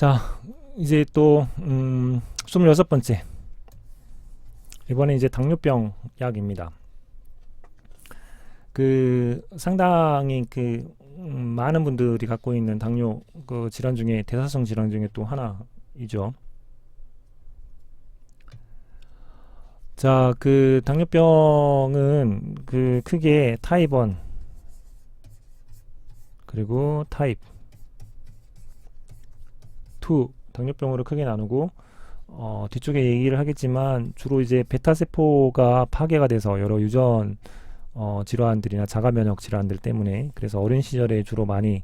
자, 이제 또, 음, 26번째. 이번에 이제 당뇨병 약입니다. 그, 상당히 그, 음, 많은 분들이 갖고 있는 당뇨 그 질환 중에 대사성 질환 중에 또 하나이죠. 자, 그 당뇨병은 그 크게 타입 1 그리고 타입 2 당뇨병으로 크게 나누고 어, 뒤쪽에 얘기를 하겠지만 주로 이제 베타 세포가 파괴가 돼서 여러 유전 어, 질환들이나 자가 면역 질환들 때문에 그래서 어린 시절에 주로 많이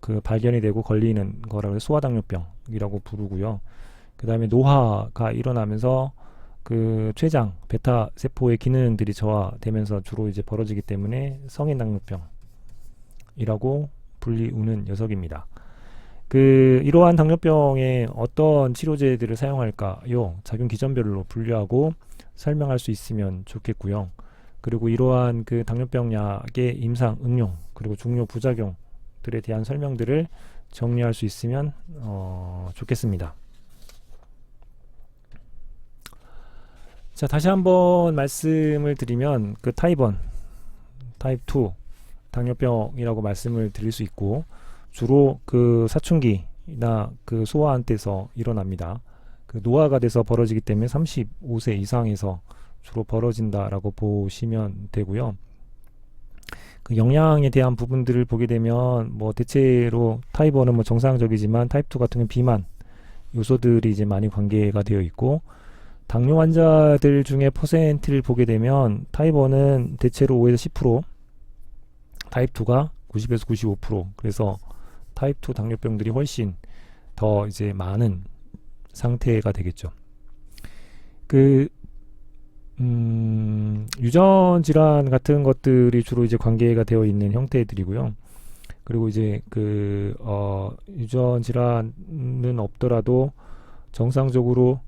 그 발견이 되고 걸리는 거라고 소아 당뇨병이라고 부르고요. 그 다음에 노화가 일어나면서 그 췌장 베타 세포의 기능들이 저하되면서 주로 이제 벌어지기 때문에 성인 당뇨병이라고 불리우는 녀석입니다. 그 이러한 당뇨병에 어떤 치료제들을 사용할까요? 작용 기전별로 분류하고 설명할 수 있으면 좋겠고요. 그리고 이러한 그 당뇨병 약의 임상 응용 그리고 중요 부작용들에 대한 설명들을 정리할 수 있으면 어, 좋겠습니다. 자 다시 한번 말씀을 드리면 그 타입 1, 타입 2 당뇨병이라고 말씀을 드릴 수 있고 주로 그 사춘기나 그 소아한 때서 일어납니다. 그 노화가 돼서 벌어지기 때문에 35세 이상에서 주로 벌어진다라고 보시면 되고요. 그 영양에 대한 부분들을 보게 되면 뭐 대체로 타입 1은 뭐 정상적이지만 타입 2 같은 경우는 비만 요소들이 이제 많이 관계가 되어 있고 당뇨 환자들 중에 퍼센트를 보게 되면 타입 1은 대체로 5에서 10% 타입 2가 90에서 95% 그래서 타입 2 당뇨병들이 훨씬 더 이제 많은 상태가 되겠죠. 그 음, 유전 질환 같은 것들이 주로 이제 관계가 되어 있는 형태들이고요. 그리고 이제 그, 어, 유전 질환은 없더라도 정상적으로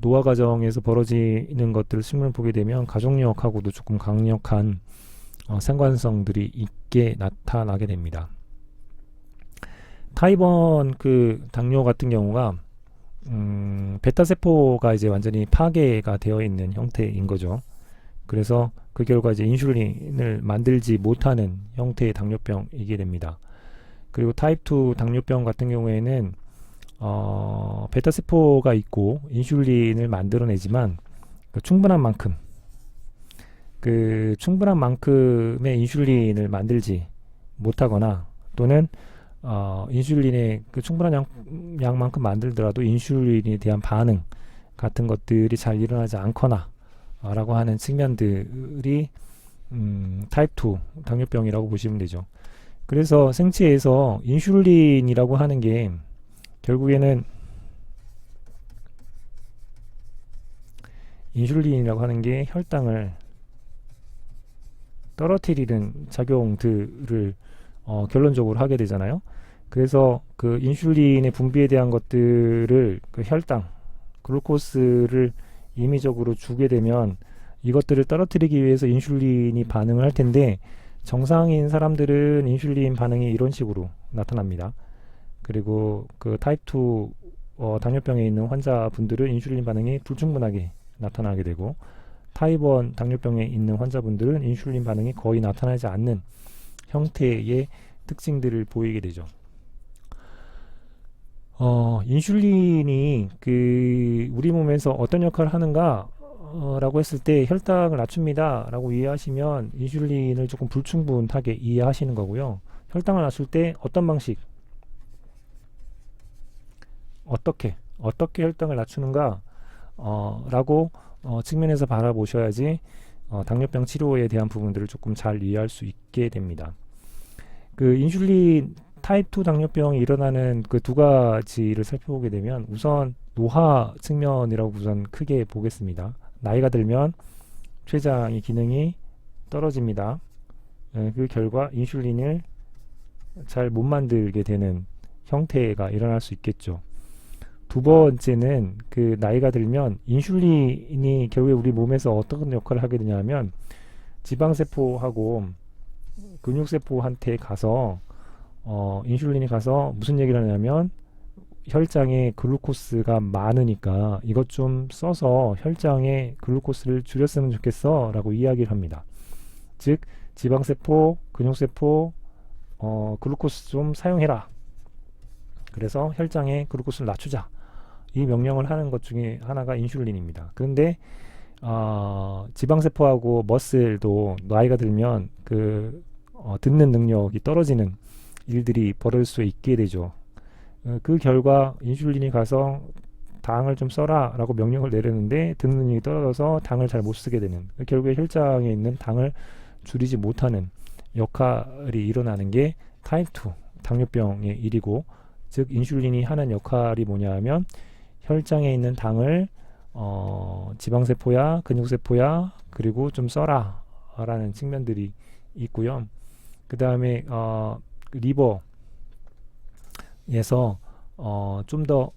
노화 과정에서 벌어지는 것들을 실물을 보게 되면 가족력하고도 조금 강력한 어, 상관성들이 있게 나타나게 됩니다. 타입1 그 당뇨 같은 경우가 음, 베타 세포가 이제 완전히 파괴가 되어 있는 형태인 거죠. 그래서 그 결과 이제 인슐린을 만들지 못하는 형태의 당뇨병이게 됩니다. 그리고 타입 2 당뇨병 같은 경우에는 어, 베타 세포가 있고 인슐린을 만들어내지만 그 충분한 만큼 그 충분한 만큼의 인슐린을 만들지 못하거나 또는 어, 인슐린의 그 충분한 양, 양만큼 만들더라도 인슐린에 대한 반응 같은 것들이 잘 일어나지 않거나 어, 라고 하는 측면들이 음, 타입 2 당뇨병이라고 보시면 되죠. 그래서 생체에서 인슐린이라고 하는 게 결국에는 인슐린이라고 하는 게 혈당을 떨어뜨리는 작용들을 어, 결론적으로 하게 되잖아요. 그래서 그 인슐린의 분비에 대한 것들을 그 혈당, 글루코스를 임의적으로 주게 되면 이것들을 떨어뜨리기 위해서 인슐린이 반응을 할 텐데 정상인 사람들은 인슐린 반응이 이런 식으로 나타납니다. 그리고 그 타입 2 어, 당뇨병에 있는 환자분들은 인슐린 반응이 불충분하게 나타나게 되고 타입 1 당뇨병에 있는 환자분들은 인슐린 반응이 거의 나타나지 않는 형태의 특징들을 보이게 되죠. 어, 인슐린이 그 우리 몸에서 어떤 역할을 하는가 어, 라고 했을 때 혈당을 낮춥니다 라고 이해하시면 인슐린을 조금 불충분하게 이해하시는 거고요. 혈당을 낮출 때 어떤 방식 어떻게 어떻게 혈당을 낮추는가 어, 라고 어, 측면에서 바라보셔야지 어, 당뇨병 치료에 대한 부분들을 조금 잘 이해할 수 있게 됩니다. 그 인슐린 타입 2 당뇨병이 일어나는 그 두 가지를 살펴보게 되면 우선 노화 측면이라고 우선 크게 보겠습니다. 나이가 들면 췌장의 기능이 떨어집니다. 예, 그 결과 인슐린을 잘 못 만들게 되는 형태가 일어날 수 있겠죠. 두 번째는 그 나이가 들면 인슐린이 결국에 우리 몸에서 어떤 역할을 하게 되냐면 지방세포하고 근육세포한테 가서 어, 인슐린이 가서 무슨 얘기를 하냐면 혈장에 글루코스가 많으니까 이것 좀 써서 혈장에 글루코스를 줄였으면 좋겠어 라고 이야기를 합니다. 즉 지방세포, 근육세포 어, 글루코스 좀 사용해라. 그래서 혈장에 글루코스를 낮추자. 이 명령을 하는 것 중에 하나가 인슐린입니다. 그런데 어, 지방세포하고 머슬도 나이가 들면 그 어, 듣는 능력이 떨어지는 일들이 벌어질 수 있게 되죠. 어, 그 결과 인슐린이 가서 당을 좀 써라 라고 명령을 내렸는데 듣는 능력이 떨어져서 당을 잘 못 쓰게 되는 결국에 혈장에 있는 당을 줄이지 못하는 역할이 일어나는 게 타입 2 당뇨병의 일이고 즉 인슐린이 하는 역할이 뭐냐 하면 혈장에 있는 당을 어, 지방세포야 근육세포야 그리고 좀 써라 라는 측면들이 있고요 그 다음에 어, 리버에서 어, 좀더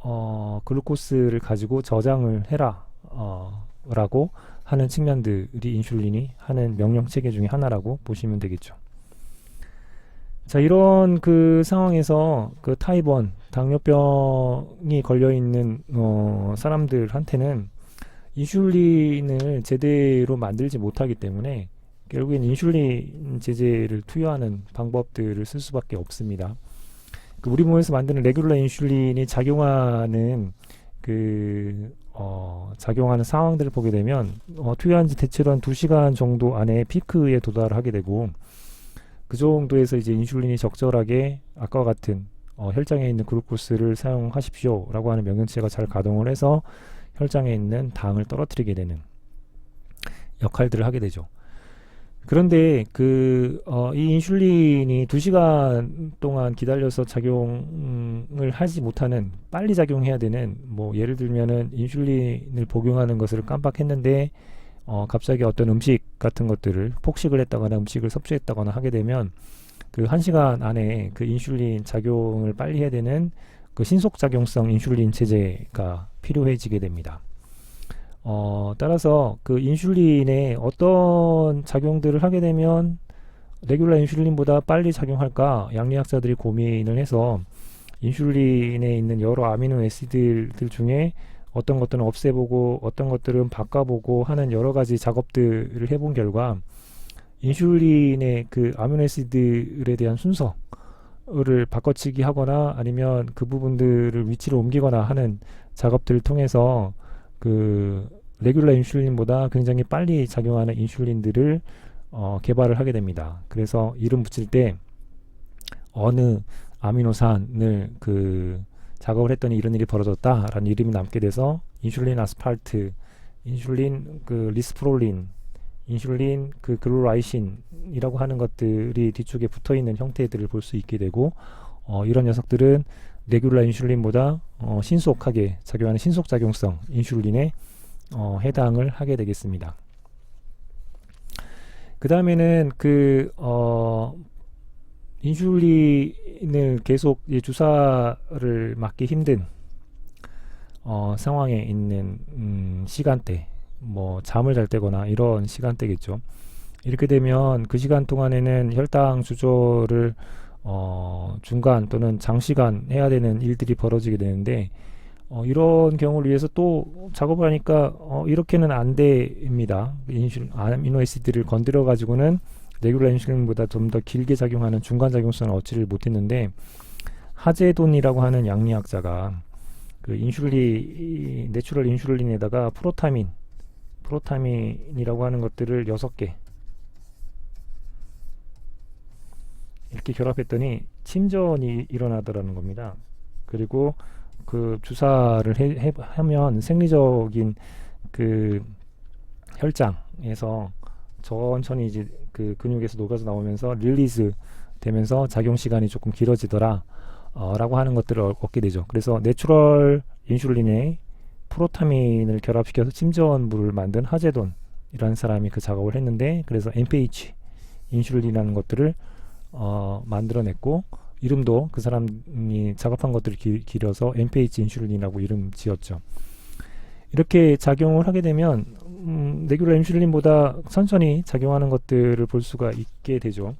어, 글루코스를 가지고 저장을 해라 어, 라고 하는 측면들이 인슐린이 하는 명령 체계 중에 하나라고 보시면 되겠죠. 자, 이런 그 상황에서 그1 당뇨병이 걸려 있는 어, 사람들한테는 인슐린을 제대로 만들지 못하기 때문에 결국엔 인슐린 제제를 투여하는 방법들을 쓸 수밖에 없습니다. 그 우리 몸에서 만드는 레귤러 인슐린이 작용하는 그 어, 작용하는 상황들을 보게 되면 어, 투여한 지 대체로 한 2시간 정도 안에 피크에 도달을 하게 되고 그 정도에서 이제 인슐린이 적절하게 아까와 같은 어, 혈장에 있는 글루코스를 사용하십시오 라고 하는 명령체가 잘 가동을 해서 혈장에 있는 당을 떨어뜨리게 되는 역할들을 하게 되죠. 그런데 그, 어, 이 인슐린이 2시간 동안 기다려서 작용을 하지 못하는, 빨리 작용해야 되는, 뭐, 예를 들면은 인슐린을 복용하는 것을 깜빡했는데, 어, 갑자기 어떤 음식 같은 것들을 폭식을 했다거나 음식을 섭취했다거나 하게 되면, 그 1시간 안에 그 인슐린 작용을 빨리 해야 되는 그 신속작용성 인슐린 체제가 필요해지게 됩니다. 어, 따라서 그 인슐린에 어떤 작용들을 하게 되면 레귤라 인슐린보다 빨리 작용할까 양리학자들이 고민을 해서 인슐린에 있는 여러 아미노 애시드들 중에 어떤 것들은 없애보고 어떤 것들은 바꿔보고 하는 여러 가지 작업들을 해본 결과 인슐린의 그 아미노 애시드에 대한 순서를 바꿔치기 하거나 아니면 그 부분들을 위치를 옮기거나 하는 작업들을 통해서 그 레귤라 인슐린보다 굉장히 빨리 작용하는 인슐린들을 어, 개발을 하게 됩니다. 그래서 이름 붙일 때 어느 아미노산을 그 작업을 했더니 이런 일이 벌어졌다라는 이름이 남게 돼서 인슐린 아스팔트, 인슐린 그 리스프롤린, 인슐린 그 글루라이신이라고 하는 것들이 뒤쪽에 붙어 있는 형태들을 볼 수 있게 되고 어, 이런 녀석들은 레귤라 인슐린보다 어, 신속하게 작용하는 신속 작용성 인슐린에 어, 해당을 하게 되겠습니다. 그 다음에는 그 어, 인슐린을 계속 주사를 맞기 힘든 어, 상황에 있는 음, 시간대, 뭐 잠을 잘 때거나 이런 시간대겠죠. 이렇게 되면 그 시간 동안에는 혈당 조절을 어, 중간 또는 장시간 해야 되는 일들이 벌어지게 되는데 어, 이런 경우를 위해서 또 작업을 하니까 어, 이렇게는 안 됩니다. 인슐 아미노애시드를 건드려 가지고는 레귤라 인슐린보다 좀 더 길게 작용하는 중간 작용성을 얻지를 못했는데 하제돈이라고 하는 양리학자가 그 인슐린 내추럴 인슐린에다가 프로타민 프로타민이라고 하는 것들을 여섯 개 이렇게 결합했더니 침전이 일어나더라는 겁니다. 그리고 그 주사를 해, 해, 하면 생리적인 그 혈장에서 천천히 이제 그 근육에서 녹아서 나오면서 릴리즈 되면서 작용 시간이 조금 길어지더라 어, 라고 하는 것들을 얻게 되죠. 그래서 내추럴 인슐린에 프로타민을 결합시켜서 침전물을 만든 하제돈이라는 사람이 그 작업을 했는데 그래서 NPH 인슐린이라는 것들을 어, 만들어냈고 이름도 그 사람이 작업한 것들을 기, 길어서 NPH 인슐린이라고 이름 지었죠. 이렇게 작용을 하게 되면 음, 레귤라 인슐린보다 천천히 작용하는 것들을 볼 수가 있게 되죠.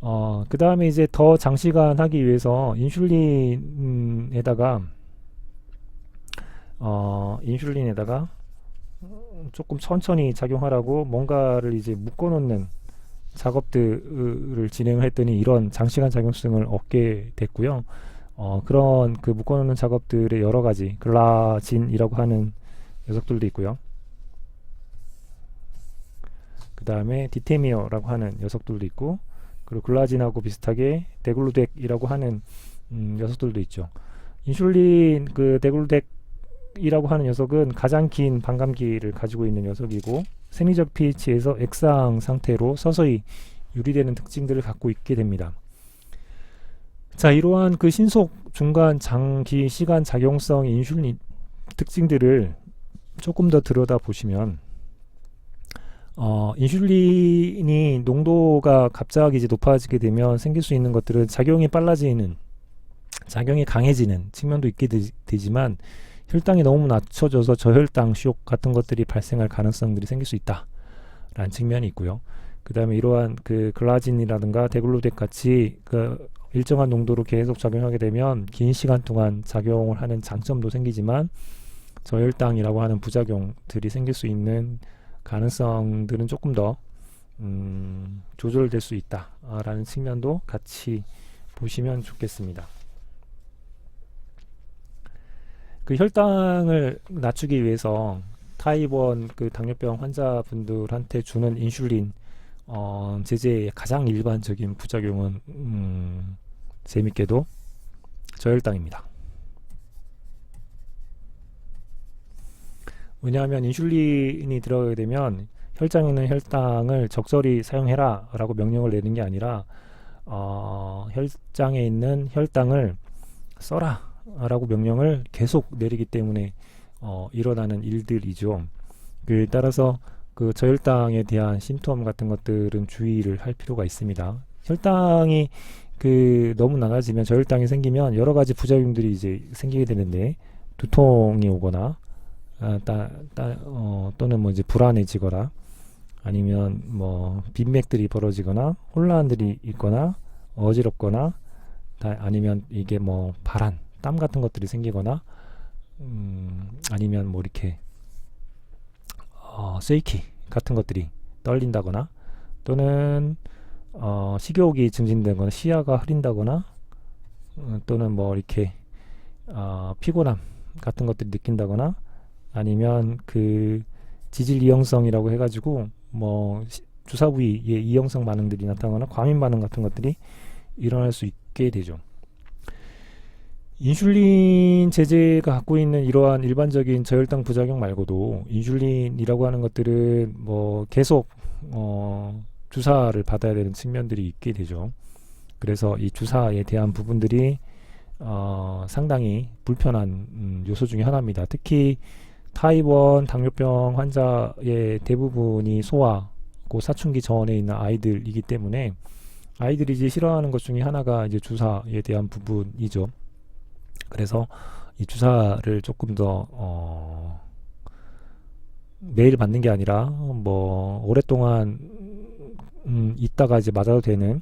어, 그 다음에 이제 더 장시간 하기 위해서 인슐린에다가 어, 인슐린에다가 조금 천천히 작용하라고 뭔가를 이제 묶어놓는 작업들을 진행을 했더니 이런 장시간 작용성을 얻게 됐고요. 어, 그런 그 묶어놓는 작업들의 여러 가지 글라진이라고 하는 녀석들도 있고요. 그 다음에 디테미어라고 하는 녀석들도 있고 그리고 글라진하고 비슷하게 데글루덱이라고 하는 음, 녀석들도 있죠. 인슐린 그 데글루덱이라고 하는 녀석은 가장 긴 반감기를 가지고 있는 녀석이고 생리적 pH에서 액상 상태로 서서히 유리되는 특징들을 갖고 있게 됩니다. 자, 이러한 그 신속 중간 장기 시간 작용성 인슐린 특징들을 조금 더 들여다 보시면 어, 인슐린이 농도가 갑자기 이제 높아지게 되면 생길 수 있는 것들은 작용이 빨라지는 작용이 강해지는 측면도 있게 되, 지만 혈당이 너무 낮춰져서 저혈당 쇼크 같은 것들이 발생할 가능성들이 생길 수 있다라는 측면이 있고요. 그 다음에 이러한 그 글라진이라든가 데글루덱 같이 그 일정한 농도로 계속 작용하게 되면 긴 시간 동안 작용을 하는 장점도 생기지만 저혈당이라고 하는 부작용들이 생길 수 있는 가능성들은 조금 더 음, 조절될 수 있다라는 측면도 같이 보시면 좋겠습니다. 그 혈당을 낮추기 위해서 타입 1그 당뇨병 환자분들한테 주는 인슐린 어, 제제의 가장 일반적인 부작용은 음, 재밌게도 저혈당입니다. 왜냐하면 인슐린이 들어가게 되면 혈장에 있는 혈당을 적절히 사용해라 라고 명령을 내는 게 아니라 어, 혈장에 있는 혈당을 써라 라고 명령을 계속 내리기 때문에 어, 일어나는 일들이죠. 그 따라서 그 저혈당에 대한 심톰 같은 것들은 주의를 할 필요가 있습니다. 혈당이 그 너무 낮아지면 저혈당이 생기면 여러 가지 부작용들이 이제 생기게 되는데 두통이 오거나 아, 따, 따, 어, 또는 뭐 이제 불안해지거나 아니면 뭐 빈맥들이 벌어지거나 혼란들이 있거나 어지럽거나 다, 아니면 이게 뭐 발한 땀 같은 것들이 생기거나 음, 아니면 뭐 이렇게 어, 세이키 같은 것들이 떨린다거나 또는 어, 식욕이 증진되거나 시야가 흐린다거나 어, 또는 뭐 이렇게 어, 피곤함 같은 것들이 느낀다거나 아니면 그 지질 이형성이라고 해가지고 뭐 주사 부위에 이형성 반응들이 나타나거나 과민 반응 같은 것들이 일어날 수 있게 되죠. 인슐린 제제가 갖고 있는 이러한 일반적인 저혈당 부작용 말고도 인슐린이라고 하는 것들은 뭐 계속 어 주사를 받아야 되는 측면들이 있게 되죠. 그래서 이 주사에 대한 부분들이 어 상당히 불편한 음 요소 중에 하나입니다. 특히 타입 1 당뇨병 환자의 대부분이 소아고 사춘기 전에 있는 아이들이기 때문에 아이들이 이제 싫어하는 것 중에 하나가 이제 주사에 대한 부분이죠. 그래서 이 주사를 조금 더 어, 매일 받는 게 아니라 뭐 오랫동안 음, 있다가 이제 맞아도 되는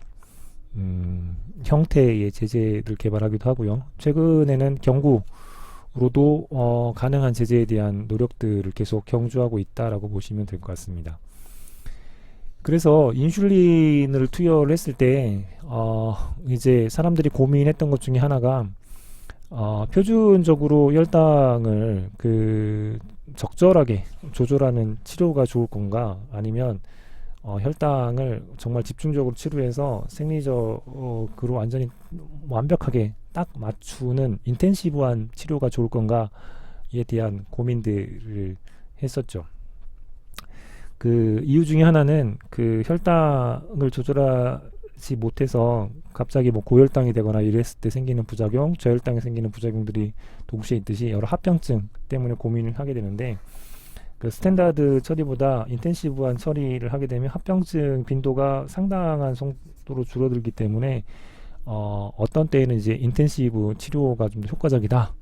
음, 형태의 제재를 개발하기도 하고요. 최근에는 경구 로도 어, 가능한 제재에 대한 노력들을 계속 경주하고 있다라고 보시면 될 것 같습니다. 그래서 인슐린을 투여를 했을 때 어, 이제 사람들이 고민했던 것 중에 하나가 어, 표준적으로 혈당을 그 적절하게 조절하는 치료가 좋을 건가 아니면 어, 혈당을 정말 집중적으로 치료해서 생리적으로 완전히 완벽하게 딱 맞추는 인텐시브한 치료가 좋을 건가에 대한 고민들을 했었죠. 그 이유 중에 하나는 그 혈당을 조절하지 못해서 갑자기 뭐 고혈당이 되거나 이랬을 때 생기는 부작용, 저혈당에 생기는 부작용들이 동시에 있듯이 여러 합병증 때문에 고민을 하게 되는데 그 스탠다드 처리보다 인텐시브한 처리를 하게 되면 합병증 빈도가 상당한 정도로 줄어들기 때문에 어, 어떤 때에는 이제 인텐시브 치료가 좀더 효과적이다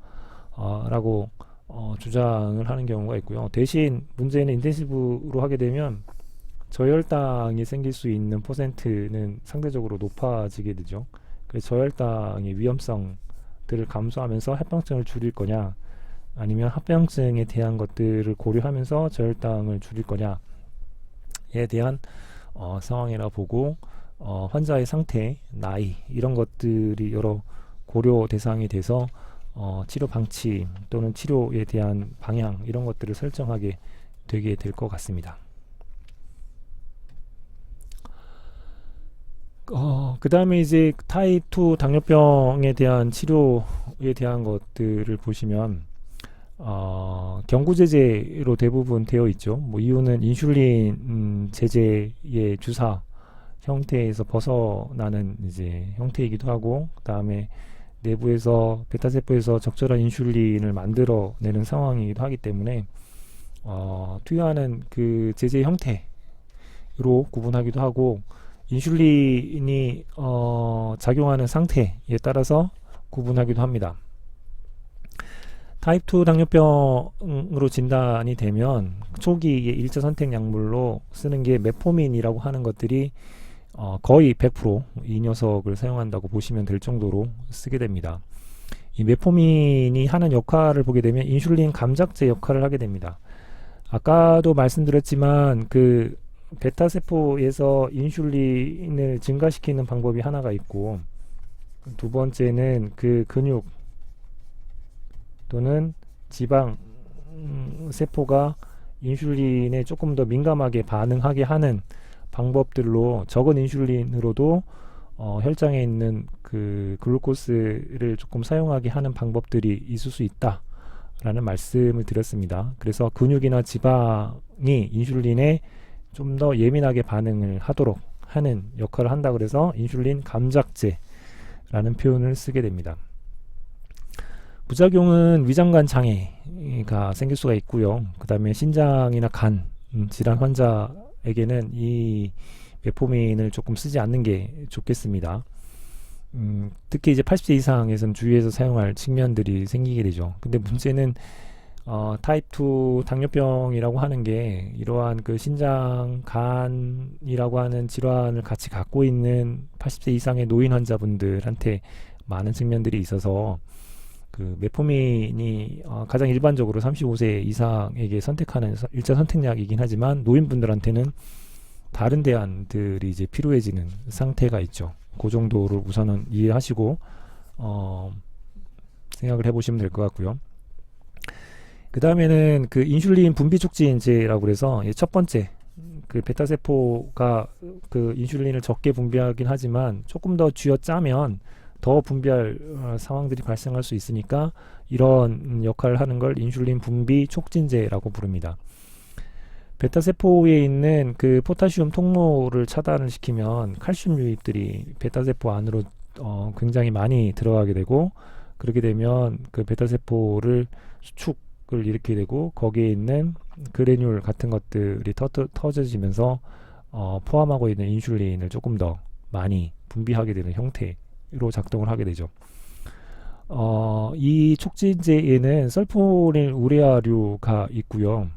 어, 라고 어, 주장을 하는 경우가 있고요. 대신 문제는 인텐시브로 하게 되면 저혈당이 생길 수 있는 퍼센트는 상대적으로 높아지게 되죠. 그래서 저혈당의 위험성을 것들을 감소하면서 합병증을 줄일 거냐 아니면 합병증에 대한 것들을 고려하면서 저혈당을 줄일 거냐에 대한 어, 상황이라 보고 어, 환자의 상태, 나이 이런 것들이 여러 고려 대상이 돼서 어, 치료 방침 또는 치료에 대한 방향 이런 것들을 설정하게 되게 될 것 같습니다. 어, 그 다음에 이제 타입 2 당뇨병에 대한 치료에 대한 것들을 보시면 어, 경구 제제로 대부분 되어 있죠. 뭐 이유는 인슐린 음, 제제의 주사 형태에서 벗어나는 이제 형태이기도 하고 그 다음에 내부에서 베타세포에서 적절한 인슐린을 만들어내는 상황이기도 하기 때문에 어, 투여하는 그 제제 형태로 구분하기도 하고 인슐린이 어, 작용하는 상태에 따라서 구분하기도 합니다. 타입 2 당뇨병으로 진단이 되면 초기에 1차 선택 약물로 쓰는 게 메포민이라고 하는 것들이 어, 거의 100%이 녀석을 사용한다고 보시면 될 정도로 쓰게 됩니다. 이 메포민이 하는 역할을 보게 되면 인슐린 감작제 역할을 하게 됩니다. 아까도 말씀드렸지만 그 베타 세포에서 인슐린을 증가시키는 방법이 하나가 있고 두 번째는 그 근육 또는 지방 음, 세포가 인슐린에 조금 더 민감하게 반응하게 하는 방법들로 적은 인슐린으로도 어, 혈장에 있는 그 글루코스를 조금 사용하게 하는 방법들이 있을 수 있다 라는 말씀을 드렸습니다. 그래서 근육이나 지방이 인슐린에 좀 더 예민하게 반응을 하도록 하는 역할을 한다 그래서 인슐린 감작제라는 표현을 쓰게 됩니다. 부작용은 위장관 장애가 생길 수가 있고요. 그 다음에 신장이나 간 음, 질환 환자에게는 이 메포민을 조금 쓰지 않는 게 좋겠습니다. 음, 특히 이제 80세 이상에서는 주위에서 사용할 측면들이 생기게 되죠. 근데 문제는 어, 타입 2 당뇨병이라고 하는 게 이러한 그 신장, 간이라고 하는 질환을 같이 갖고 있는 80세 이상의 노인 환자분들한테 많은 측면들이 있어서 그 메포민이 어, 가장 일반적으로 35세 이상에게 선택하는 일자 선택약이긴 하지만 노인분들한테는 다른 대안들이 이제 필요해지는 상태가 있죠. 그 정도를 우선은 이해하시고 어, 생각을 해보시면 될 것 같고요. 그 다음에는 그 인슐린 분비 촉진제라고 그래서 첫 번째 그 베타 세포가 그 인슐린을 적게 분비하긴 하지만 조금 더 쥐어 짜면 더 분비할 어, 상황들이 발생할 수 있으니까 이런 역할을 하는 걸 인슐린 분비 촉진제라고 부릅니다. 베타 세포에 있는 그 포타시움 통로를 차단을 시키면 칼슘 유입들이 베타 세포 안으로 어, 굉장히 많이 들어가게 되고 그렇게 되면 그 베타 세포를 수축을 일으키게 되고 거기에 있는 그레듈 같은 것들이 터, 터져지면서 어, 포함하고 있는 인슐린을 조금 더 많이 분비하게 되는 형태 로 작동을 하게 되죠. 어, 이 촉진제에는 설포닐 우레아류가 있고요.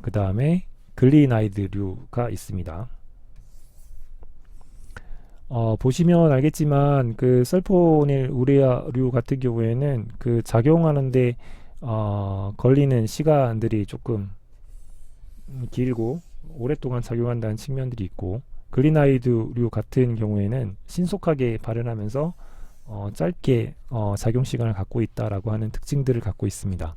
그 다음에 글리나이드류가 있습니다. 어, 보시면 알겠지만 그 설포닐 우레아류 같은 경우에는 그 작용하는데 어, 걸리는 시간들이 조금 길고 오랫동안 작용한다는 측면들이 있고 글리나이드류 같은 경우에는 신속하게 발현하면서 어, 짧게 어, 작용 시간을 갖고 있다라고 하는 특징들을 갖고 있습니다.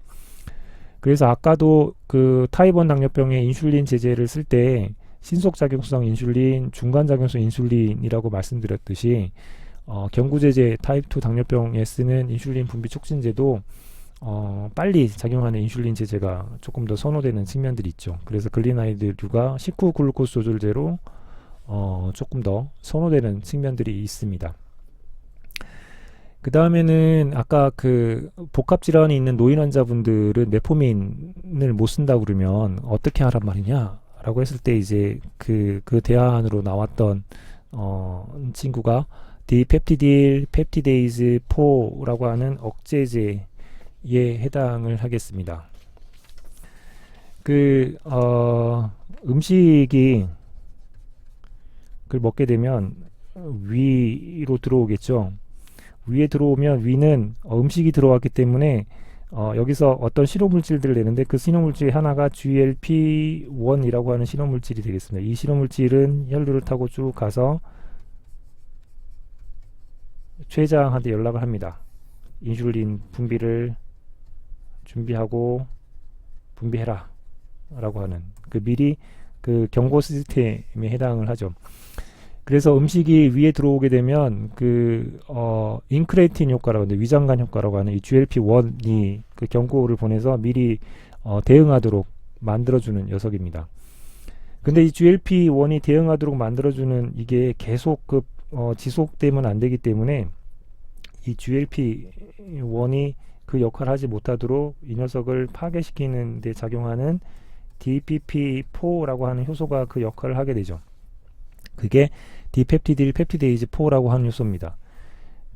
그래서 아까도 그1 당뇨병의 인슐린 제제를 쓸 때 신속 작용성 인슐린, 중간 작용성 인슐린이라고 말씀드렸듯이 어, 경구제제 타입 2 당뇨병에 쓰는 인슐린 분비 촉진제도 어, 빨리 작용하는 인슐린 제제가 조금 더 선호되는 측면들이 있죠. 그래서 글리나이드류가 식후 글루코스 조절제로 어, 조금 더 선호되는 측면들이 있습니다. 그 다음에는 아까 그 복합 질환이 있는 노인 환자분들은 메포민을 못 쓴다 그러면 어떻게 하란 말이냐? 라고 했을 때 이제 그, 그 대안으로 나왔던 어, 친구가 디펩티딜 펩티데이즈 4라고 하는 억제제에 해당을 하겠습니다. 그, 어, 음식이 그걸 먹게 되면 위로 들어오겠죠. 위에 들어오면 위는 어, 음식이 들어왔기 때문에 어, 여기서 어떤 신호물질들을 내는데 그 신호물질 하나가 GLP-1이라고 하는 신호물질이 되겠습니다. 이 신호물질은 혈류를 타고 쭉 가서 췌장한테 연락을 합니다. 인슐린 분비를 준비하고 분비해라 라고 하는 그 미리 그 경고 시스템에 해당을 하죠. 그래서 음식이 위에 들어오게 되면 그 어, 인크레틴 효과라고 하는데 위장관 효과라고 하는 이 GLP-1이 그 경고를 보내서 미리 어, 대응하도록 만들어주는 녀석입니다. 근데 이 GLP-1이 대응하도록 만들어주는 이게 계속 그 어, 지속되면 안 되기 때문에 이 GLP-1이 그 역할을 하지 못하도록 이 녀석을 파괴시키는 데 작용하는 DPP4라고 하는 효소가 그 역할을 하게 되죠. 그게 디펩티딜 펩티데이즈 4라고 하는 효소입니다.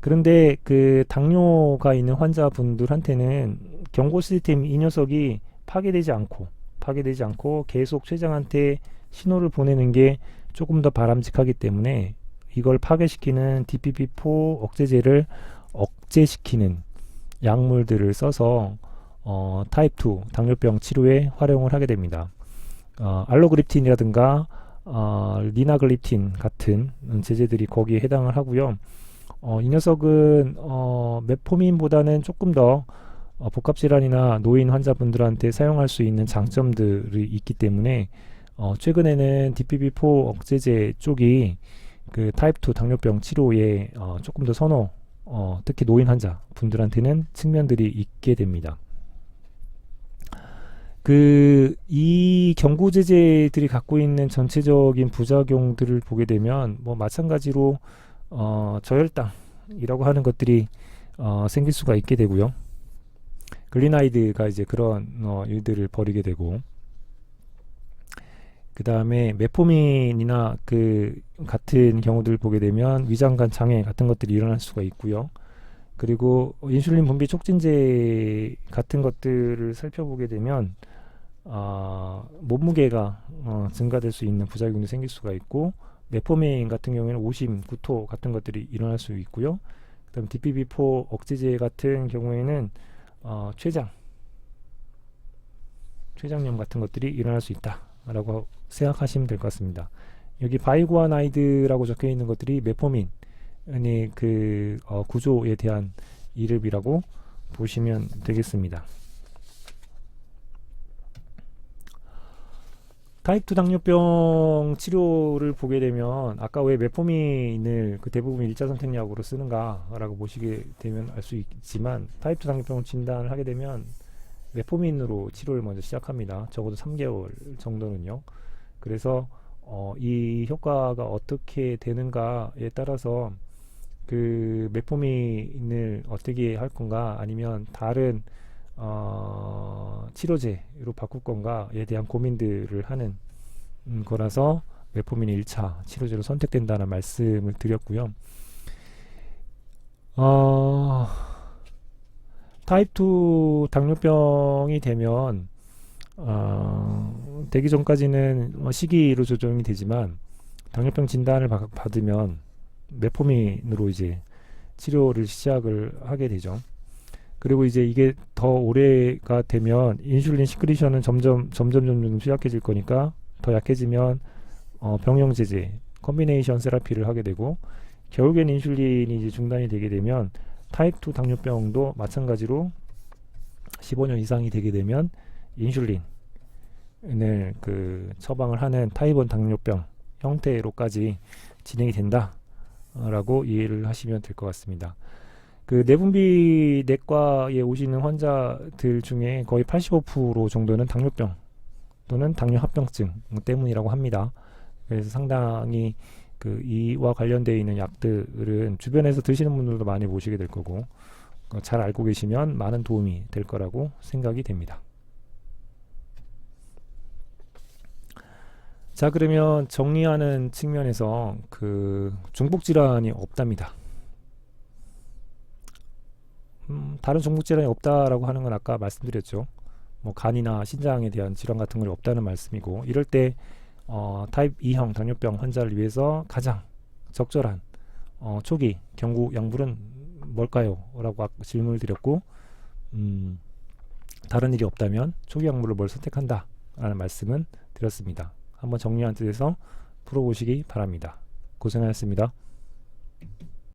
그런데 그 당뇨가 있는 환자분들한테는 경고 시스템 이 녀석이 파괴되지 않고 파괴되지 않고 계속 췌장한테 신호를 보내는 게 조금 더 바람직하기 때문에 이걸 파괴시키는 DPP4 억제제를 억제시키는 약물들을 써서 어, 타입 2 당뇨병 치료에 활용을 하게 됩니다. 어, 알로그립틴이라든가 어, 리나글립틴 같은 제제들이 거기에 해당을 하고요. 어, 이 녀석은 어, 메포민보다는 조금 더 어, 복합질환이나 노인 환자분들한테 사용할 수 있는 장점들이 있기 때문에 어, 최근에는 DPP4 억제제 쪽이 그 타입 2 당뇨병 치료에 어, 조금 더 선호, 어, 특히 노인 환자 분들한테는 측면들이 있게 됩니다. 그 이 경구 제제들이 갖고 있는 전체적인 부작용들을 보게 되면 뭐 마찬가지로 어, 저혈당이라고 하는 것들이 어, 생길 수가 있게 되고요. 글리나이드가 이제 그런 어, 일들을 벌이게 되고 그 다음에 메포민이나 그 같은 경우들을 보게 되면 위장관 장애 같은 것들이 일어날 수가 있고요. 그리고 인슐린 분비 촉진제 같은 것들을 살펴보게 되면 어, 몸무게가 어, 증가될 수 있는 부작용도 생길 수가 있고 메포메인 같은 경우에는 오심, 구토 같은 것들이 일어날 수 있고요. 그다음 DPP4 억제제 같은 경우에는 어, 췌장, 췌장염 같은 것들이 일어날 수 있다라고 생각하시면 될 것 같습니다. 여기 바이구아나이드라고 적혀 있는 것들이 메포민의 그 어, 구조에 대한 이름이라고 보시면 되겠습니다. 타입 2 당뇨병 치료를 보게 되면 아까 왜 메포민을 그 대부분 일자 선택약으로 쓰는가라고 보시게 되면 알 수 있지만 타입 2 당뇨병 진단을 하게 되면 메포민으로 치료를 먼저 시작합니다. 적어도 3개월 정도는요. 그래서 어, 이 효과가 어떻게 되는가에 따라서 그 메포민을 어떻게 할 건가 아니면 다른 어, 치료제로 바꿀 건가에 대한 고민들을 하는 음, 거라서 메포민이 1차 치료제로 선택된다는 말씀을 드렸고요. 어, 타입 2 당뇨병이 되면 어, 되기 전까지는 뭐 시기로 조정이 되지만 당뇨병 진단을 받, 받으면 메포민으로 이제 치료를 시작을 하게 되죠. 그리고 이제 이게 더 오래가 되면 인슐린 시크리션은 점점 점점 점점 취약해질 거니까 더 약해지면 어, 병용 제제 컨비네이션 세라피를 하게 되고 결국엔 인슐린이 이제 중단이 되게 되면 타입 2 당뇨병도 마찬가지로 15년 이상이 되게 되면 인슐린을 그 처방을 하는 타입 1 당뇨병 형태로까지 진행이 된다라고 이해를 하시면 될 것 같습니다. 그 내분비 내과에 오시는 환자들 중에 거의 85% 정도는 당뇨병 또는 당뇨 합병증 때문이라고 합니다. 그래서 상당히 그 이와 관련되어 있는 약들은 주변에서 드시는 분들도 많이 보시게 될 거고 어, 잘 알고 계시면 많은 도움이 될 거라고 생각이 됩니다. 자 그러면 정리하는 측면에서 그 중복 질환이 없답니다. 음, 다른 종목 질환이 없다라고 하는 건 아까 말씀드렸죠. 뭐 간이나 신장에 대한 질환 같은 건 없다는 말씀이고 이럴 때 어, 타입 2형 당뇨병 환자를 위해서 가장 적절한 어, 초기 경구 약물은 뭘까요? 라고 아까 질문을 드렸고 음, 다른 일이 없다면 초기 약물을 뭘 선택한다 라는 말씀은 드렸습니다. 한번 정리한 뜻에서 풀어보시기 바랍니다. 고생하셨습니다.